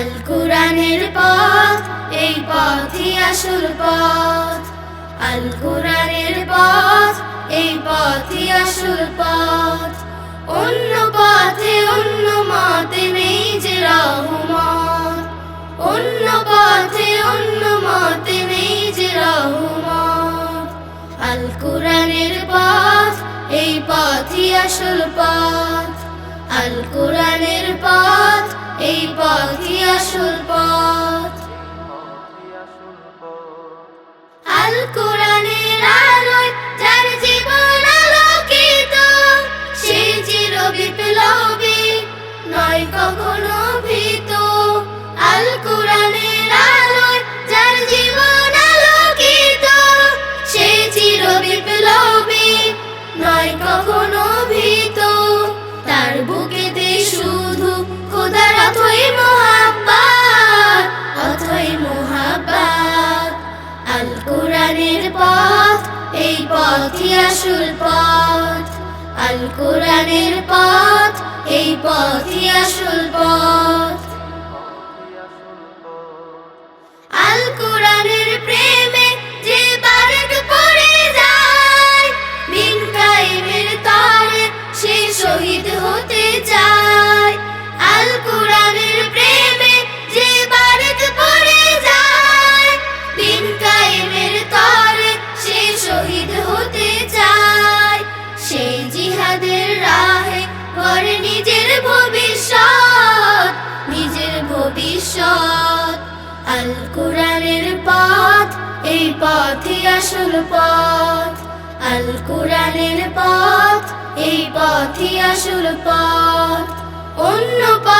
আল কোরআনের পথ, এই পথই আসল পথ। আল কোরআনের পথ, এই পথই আসল পথ। অন্য পথে অন্য মতে নেই যে রহমত। অন্য পথে অন্য মতে নেই যে রহমত। আল কোরআনের পথ, এই পথই আসল পথ। আল কোরআনের পথ, এই পথই আসল পথ। আল কোরআনের আলোয় যার জীবন আলোকিত, সে চির বিপ্লবী, নয় কখনো কোরআনের পথ এই পথই আসল পথ। আল কোরআনের পথ এই পথই আসল আল কোরআনের পথ, এই পথই আসল পথ। আল কোরআনের পথ, এই পথই আসল পথ। অন্য পথে